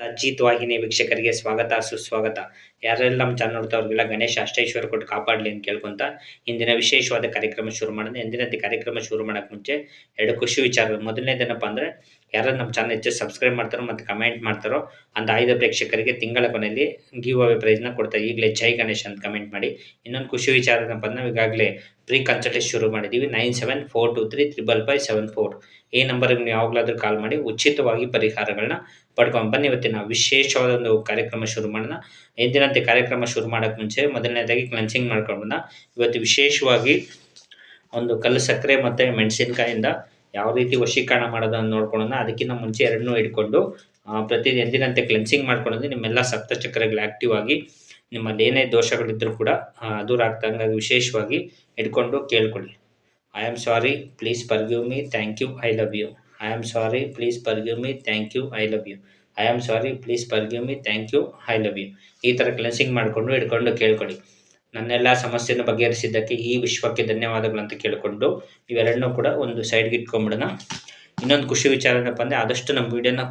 ಅಜಿತ್ ವಾಹಿನಿ ವೀಕ್ಷಕರಿಗೆ ಸ್ವಾಗತ, ಸುಸ್ವಾಗತ. ಯಾರೆಲ್ಲ ನಮ್ಮ ಚಾನಲ್ ನೋಡ್ತಾ ಅವ್ರಿಗೆಲ್ಲ ಗಣೇಶ ಅಷ್ಟೈಶ್ವರ ಕೊಟ್ಟು ಕಾಪಾಡಲಿ ಅಂತ ಕೇಳ್ಕೊಂತ ಇಂದಿನ ವಿಶೇಷವಾದ ಕಾರ್ಯಕ್ರಮ ಶುರು ಮಾಡೋದು ಎಂದಿನಂತೆ ಕಾರ್ಯಕ್ರಮ ಶುರು ಮಾಡೋಕೆ ಮುಂಚೆ ಎರಡು ಖುಷಿ ವಿಚಾರಗಳು. ಮೊದಲನೇದೇನಪ್ಪ ಅಂದರೆ ಯಾರು ನಮ್ಮ ಚಾನಲ್ ಹೆಚ್ಚು ಸಬ್ಸ್ಕ್ರೈಬ್ ಮಾಡ್ತಾರೋ ಮತ್ತು ಕಮೆಂಟ್ ಮಾಡ್ತಾರೋ ಅಂತ ಆಯ್ದ ಪ್ರೇಕ್ಷಕರಿಗೆ ತಿಂಗಳ ಕೊನೆಯಲ್ಲಿ ಗಿವ್ ಅವೇ ಪ್ರೈಸ್ನ ಕೊಡ್ತಾರೆ. ಈಗಲೇ ಜೈ ಗಣೇಶ್ ಅಂತ ಕಮೆಂಟ್ ಮಾಡಿ. ಇನ್ನೊಂದು ಖುಷಿ ವಿಚಾರ ಏನಪ್ಪ ನಾವು ಈಗಾಗಲೇ ಪ್ರೀ ಕನ್ಸಲ್ಟೇಷನ್ ಶುರು ಮಾಡಿದ್ದೀವಿ nine seven four two three triple five seven four ಈ ನಂಬರ್ಗೆ ನೀವು ಯಾವಾಗಲಾದರೂ ಕಾಲ್ ಮಾಡಿ ಉಚಿತವಾಗಿ ಪರಿಹಾರಗಳನ್ನ ಪಡ್ಕೊಂಡು ಬನ್ನಿ. ಇವತ್ತಿನ ವಿಶೇಷವಾದ ಒಂದು ಕಾರ್ಯಕ್ರಮ ಶುರು ಮಾಡೋಣ. ಎಂದಿನಂತೆ ಕಾರ್ಯಕ್ರಮ ಶುರು ಮಾಡೋಕ್ಕೆ ಮುಂಚೆ ಮೊದಲನೇದಾಗಿ ಕ್ಲನ್ಸಿಂಗ್ ಮಾಡ್ಕೊಂಡು ಇವತ್ತು ವಿಶೇಷವಾಗಿ ಒಂದು ಕಲ್ಲು ಸಕ್ಕರೆ ಮತ್ತು ಮೆಣಸಿನ್ಕಾಯಿಂದ ಯಾವ ರೀತಿ ವಶೀಕರಣ ಮಾಡೋದನ್ನು ನೋಡ್ಕೊಳ್ಳೋಣ. ಅದಕ್ಕಿಂತ ಮುಂಚೆ ಎರಡನ್ನೂ ಇಟ್ಕೊಂಡು ಪ್ರತಿ ಎಂದಿನಂತೆ ಕ್ಲೆನ್ಸಿಂಗ್ ಮಾಡ್ಕೊಳ್ಳೋದು ನಿಮ್ಮೆಲ್ಲ ಸಪ್ತ ಚಕ್ರಗಳು ಆಕ್ಟಿವ್ ಆಗಿ ನಿಮ್ಮಲ್ಲಿ ಏನೇ ದೋಷಗಳಿದ್ದರೂ ಕೂಡ ದೂರ ಆಗ್ತಾ ವಿಶೇಷವಾಗಿ ಇಟ್ಕೊಂಡು ಕೇಳ್ಕೊಳ್ಳಿ. I am sorry please forgive me thank you I love you I am sorry please forgive me thank you I love you I am sorry please forgive me thank you I love you ಈ ಥರ cleansing ಮಾಡಿಕೊಂಡು ಇಟ್ಕೊಂಡು ಕೇಳ್ಕೊಳ್ಳಿ. ನನ್ನೆಲ್ಲ ಸಮಸ್ಯೆಯನ್ನು ಬಗೆಹರಿಸಿದ್ದಕ್ಕೆ ಈ ವಿಶ್ವಕ್ಕೆ ಧನ್ಯವಾದಗಳು ಅಂತ ಕೇಳಿಕೊಂಡು ಇವೆರಡನ್ನೂ ಕೂಡ ಒಂದು ಸೈಡ್ಗೆ ಇಟ್ಕೊಂಡ್ಬಿಡೋಣ ಇನ್ನೊಂದು ಖುಷಿ ವಿಚಾರ ಏನಪ್ಪ ಅಂದರೆ ಆದಷ್ಟು ನಮ್ಮ ವಿಡಿಯೋನ